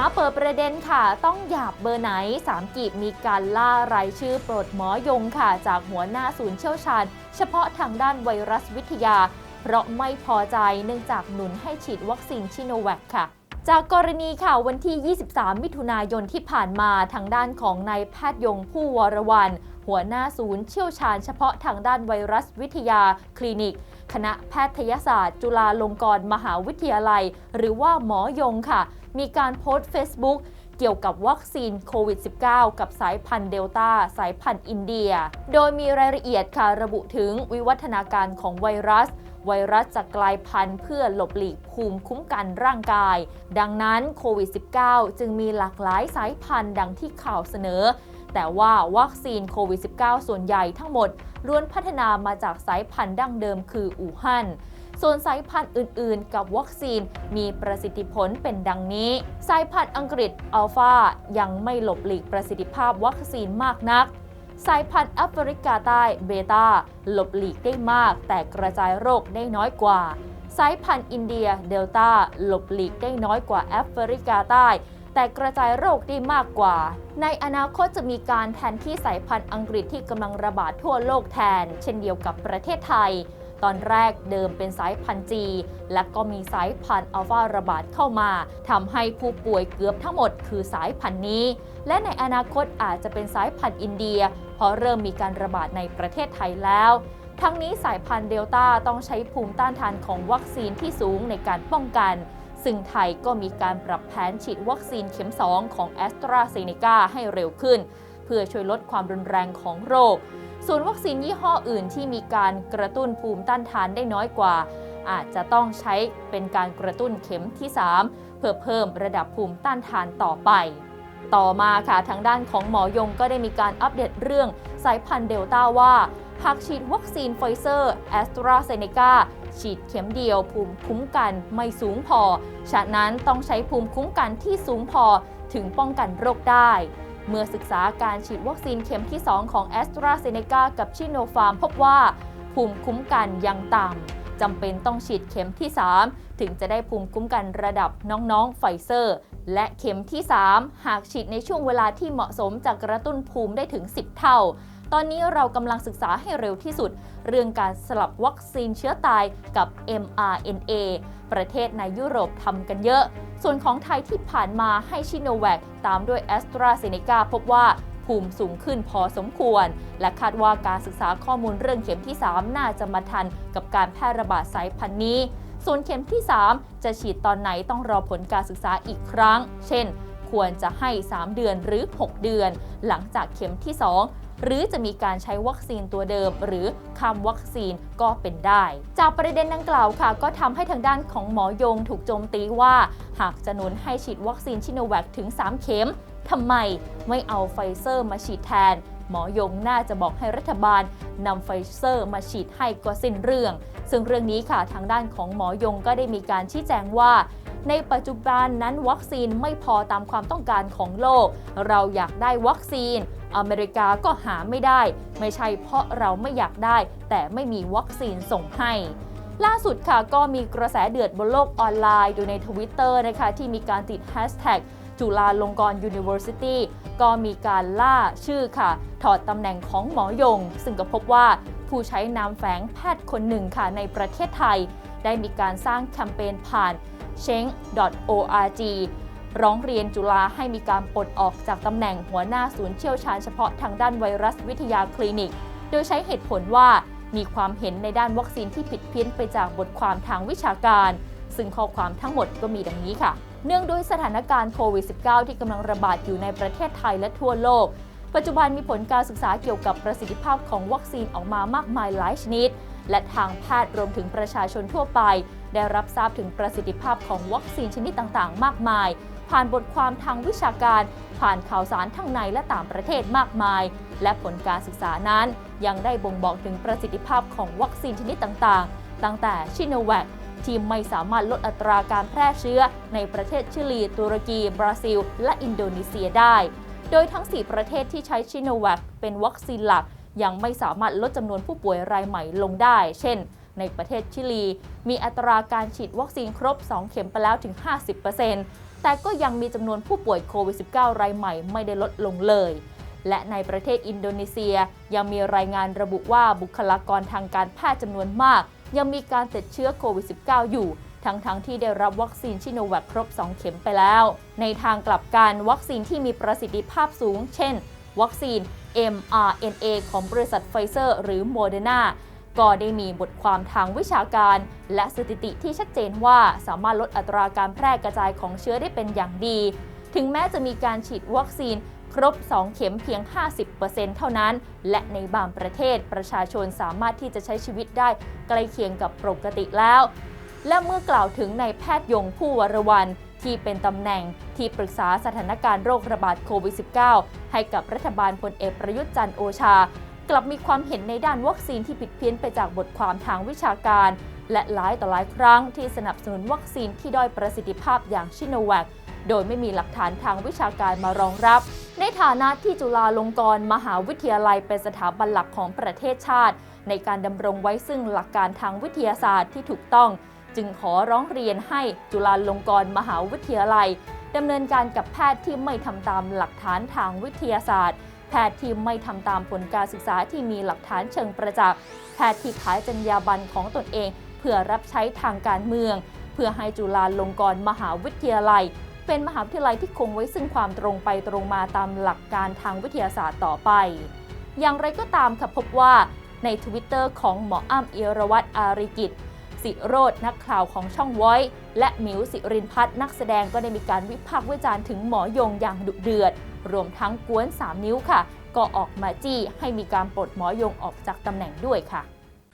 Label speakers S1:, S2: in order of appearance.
S1: มาเปิดประเด็นค่ะ ต้องหยาบเบอร์ไหนสามกีบมีการล่ารายชื่อโปรดหมอยงค่ะ จากหัวหน้าศูนย์เชี่ยวชาญ เฉพาะทางด้านไวรัสวิทยา เพราะไม่พอใจเนื่องจากหนุนให้ฉีดวัคซีนชิโนแวคค่ะจากกรณีข่าววันที่ 23 มิถุนายนที่ผ่านมาทางด้านของนายแพทย์ยงผู้วรวัน หัวหน้าศูนย์เชี่ยวชาญเฉพาะทางด้านไวรัสวิทยา คลินิก คณะแพทยศาสตร์ จุฬาลงกรณ์มหาวิทยาลัย หรือว่าหมอยงค่ะ มีการโพสต์ Facebook เกี่ยวกับวัคซีนโควิด -19 กับสายพันธุ์เดลต้าสายพันธุ์อินเดีย โดยมีรายละเอียดค่ะระบุถึงวิวัฒนาการของไวรัส ไวรัสจะกลายพันธุ์เพื่อหลบหลีกภูมิคุ้มกันร่างกาย ดังนั้นโควิด -19 จึงมีหลากหลายสายพันธุ์ดังที่ข่าวเสนอ แต่ว่าวัคซีนโควิด -19 ส่วนใหญ่ทั้งหมดล้วนพัฒนามาจากสายพันธุ์ดั้งเดิมคืออู่ฮั่นส่วนสายพันธุ์อื่น ๆ กับวัคซีนมีประสิทธิผลเป็นดังนี้ สายพันธุ์อังกฤษอัลฟายังไม่หลบหลีกประสิทธิภาพวัคซีนมากนัก สายพันธุ์แอฟริกาใต้เบต้าหลบหลีกได้มาก แต่กระจายโรคได้น้อยกว่า สายพันธุ์อินเดียเดลต้าหลบหลีกได้น้อยกว่าแอฟริกาใต้ แต่กระจายโรคได้มากกว่า ในอนาคตจะมีการแทนที่สายพันธุ์อังกฤษที่กำลังระบาดทั่วโลกแทน เช่นเดียวกับประเทศไทย ตอนแรกเดิมเป็นสายพันธุ์จีและก็มีสายพันธุ์อัลฟาระบาดเข้ามาทำให้ผู้ป่วยเกือบทั้งหมดคือสายพันธุ์นี้ และในอนาคตอาจจะเป็นสายพันธุ์อินเดีย เพราะเริ่มมีการระบาดในประเทศไทยแล้วทั้งนี้สายพันธุ์เดลต้าต้องใช้ภูมิต้านทานของวัคซีนที่สูงในการป้องกัน ซึ่งไทยก็มีการปรับแผนฉีดวัคซีนเข็ม 2 ของแอสตราเซเนกาให้เร็วขึ้น เพื่อช่วยลดความรุนแรงของโรค ส่วนวัคซีนยี่ห้ออื่นที่มีการกระตุ้นภูมิต้านทานได้น้อยกว่า อาจจะต้องใช้เป็นการกระตุ้นเข็มที่ 3 เพื่อเพิ่มระดับภูมิต้านทานต่อไปต่อมาค่ะทางด้านของหมอยงก็ได้มีการอัปเดตเรื่องสายพันธุ์เดลต้าว่า หากฉีดวัคซีนไฟเซอร์แอสตราเซเนกา ฉีดเข็มเดียวภูมิคุ้มกันไม่สูงพอ ฉะนั้นต้องใช้ภูมิคุ้มกันที่สูงพอถึงป้องกันโรคได้ เมื่อศึกษาการฉีดวัคซีนเข็มที่ 2 ของ a s t r a z เซ e c a กับชิโนฟาร์มพบว่า ภูมิคุ้มกันยังต่ำจำเป็นต้องฉีดเข็มที่ 3 ถึงจะได้ภูมิคุ้มกันระดับน้องๆไฟเซอร์ และเข็มที่ 3 หากฉีดในช่วงเวลาที่เหมาะสมจะกระตุ้นภูมิได้ถึง 10 เท่า ตอนนี้เรากำลังศึกษาให้เร็วที่สุด เรื่องการสลับวัคซีนเชื้อตายกับ mRNA ประเทศในยุโรปทำกันเยอะ ส่วนของไทยที่ผ่านมาให้ชิโนแวคตามด้วยแอสตราเซเนกาพบว่าภูมิสูงขึ้นพอสมควร และคาดว่าการศึกษาข้อมูลเรื่องเข็มที่ 3 น่าจะมาทันกับการแพร่ระบาดสายพันธุ์นี้ ส่วนเข็มที่ 3 จะฉีดตอนไหนต้องรอผลการศึกษาอีกครั้ง เช่น ควรจะให้ 3 เดือนหรือ 6 เดือน หลังจากเข็มที่ 2หรือจะมีการใช้วัคซีนตัวเดิม หรือข้ามวัคซีนก็เป็นได้ จากประเด็นดังกล่าวค่ะ ก็ทำให้ทางด้านของหมอยงถูกโจมตีว่า หากจะหนุนให้ฉีดวัคซีนชิโนแวคถึง 3 เข็มทำไมไม่เอาไฟเซอร์มาฉีดแทน หมอยงน่าจะบอกให้รัฐบาลนำไฟเซอร์มาฉีดให้ก็สิ้นเรื่อง ซึ่งเรื่องนี้ค่ะทางด้านของหมอยงก็ได้มีการชี้แจงว่า ในปัจจุบันนั้นวัคซีนไม่พอตามความต้องการของโลก เราอยากได้วัคซีน อเมริกาก็หาไม่ได้ ไม่ใช่เพราะเราไม่อยากได้ แต่ไม่มีวัคซีนส่งให้ล่าสุดค่ะก็มีกระแสเดือดบนโลกออนไลน์ โดยในทวิตเตอร์นะคะที่มีการติดแฮชแท็กจุฬาลงกรณ์ University ก็มีการล่าชื่อค่ะ ถอดตำแหน่งของหมอยง ซึ่งก็พบว่าผู้ใช้นามแฝงแพทย์คนหนึ่งค่ะในประเทศไทย ได้มีการสร้างแคมเปญผ่าน c h e n g org ร้องเรียนจุฬาให้มีการปลดออกจากตำแหน่งหัวหน้าศูนย์เชี่ยวชาญเฉพาะทางด้านไวรัสวิทยาคลินิก โดยใช้เหตุผลว่ามีความเห็นในด้านวัคซีนที่ผิดเพี้ยนไปจากบทความทางวิชาการ ซึ่งข้อความทั้งหมดก็มีดังนี้ค่ะ เนื่องด้วยสถานการณ์โควิด -19 ที่กำลังระบาดอยู่ในประเทศไทยและทั่วโลก ปัจจุบันมีผลการศึกษาเกี่ยวกับประสิทธิภาพของวัคซีนออกมามากมายหลายชนิด และทางแพทย์รวมถึงประชาชนทั่วไป ได้รับทราบถึงประสิทธิภาพของวัคซีนชนิดต่างๆ มากมาย ผ่านบทความทางวิชาการ ผ่านข่าวสารทั้งในและต่างประเทศมากมาย และผลการศึกษานั้น ยังได้บ่งบอกถึงประสิทธิภาพของวัคซีนชนิดต่างๆ ตั้งแต่ชิโนแวค ที่ไม่สามารถลดอัตราการแพร่เชื้อในประเทศชิลี ตุรกี บราซิล และอินโดนีเซียได้ โดยทั้ง 4 ประเทศที่ใช้ชิโนแวคเป็นวัคซีนหลัก ยังไม่สามารถลดจำนวนผู้ป่วยรายใหม่ลงได้ เช่น ในประเทศชิลี มีอัตราการฉีดวัคซีนครบ 2 เข็มไปแล้วถึง 50%แต่แต่ก็ยังมีจำนวนผู้ป่วยโควิด -19 รายใหม่ไม่ได้ลดลงเลยและในประเทศอินโดนีเซียยังมีรายงานระบุว่าบุคลากรทางการแพทย์จำนวนมาก ยังมีการติดเชื้อโควิด -19 อยู่ ทั้งๆทที่ได้รับวัคซีนชิโนแวคครบ 2 เข็มไปแล้ว ในทางกลับกันวัคซีนที่มีประสิทธิภาพสูง เช่น วัคซีน mRNA ของบริษัทไฟเซอร์ หรือโมเดอร์นาก็ได้มีบทความทางวิชาการ และสถิติที่ชัดเจนว่าสามารถลดอัตราการแพร่กระจายของเชื้อได้เป็นอย่างดี ถึงแม้จะมีการฉีดวัคซีน ครบ 2 เข็มเพียง 50%เท่านั้น และในบางประเทศประชาชนสามารถที่จะใช้ชีวิตได้ใกล้เคียงกับปกติแล้ว และเมื่อกล่าวถึงในแพทย์ยงผู้วรวันที่เป็นตำแหน่งที่ปรึกษาสถานการณ์โรคระบาดโควิด -19 ให้กับรัฐบาลพลเอกประยุทธ์จันทร์โอชา กลับมีความเห็นในด้านวัคซีนที่ผิดเพี้ยนไปจากบทความทางวิชาการ และหลายต่อหลายครั้งที่สนับสนุนวัคซีนที่ด้อยประสิทธิภาพอย่างชิโนแวคโดยไม่มีหลักฐานทางวิชาการมารองรับ ในฐานะที่จุฬาลงกรณ์มหาวิทยาลัยเป็นสถาบันหลักของประเทศชาติ ในการดำรงไว้ซึ่งหลักการทางวิทยาศาสตร์ที่ถูกต้อง จึงขอร้องเรียนให้จุฬาลงกรณ์มหาวิทยาลัยดำเนินการกับแพทย์ที่ไม่ทำตามหลักฐานทางวิทยาศาสตร์ แพทย์ที่ไม่ทำตามผลการศึกษาที่มีหลักฐานเชิงประจักษ์แพทย์ที่ขายจรรยาบรรณของตนเอง เพื่อรับใช้ทางการเมือง เพื่อให้จุฬาลงกรณ์มหาวิทยาลัย เป็นมหาวิทยาลัยที่คงไว้ซึ่งความตรงไปตรงมาตามหลักการทางวิทยาศาสตร์ต่อไป อย่างไรก็ตามค่ะพบว่าในทวิตเตอร์ของหมออ้ำเอราวัตรอาริกิจสิโรดนักข่าวของช่องไว้และมิวสิรินพัฒน์นักแสดงก็ได้มีการวิพากษ์วิจารณ์ถึงหมอยงอย่างดุเดือด รวมทั้งกวน 3 นิ้วค่ะ ก็ออกมาจี้ให้มีการปลดหมอยงออกจากตำแหน่งด้วยค่ะ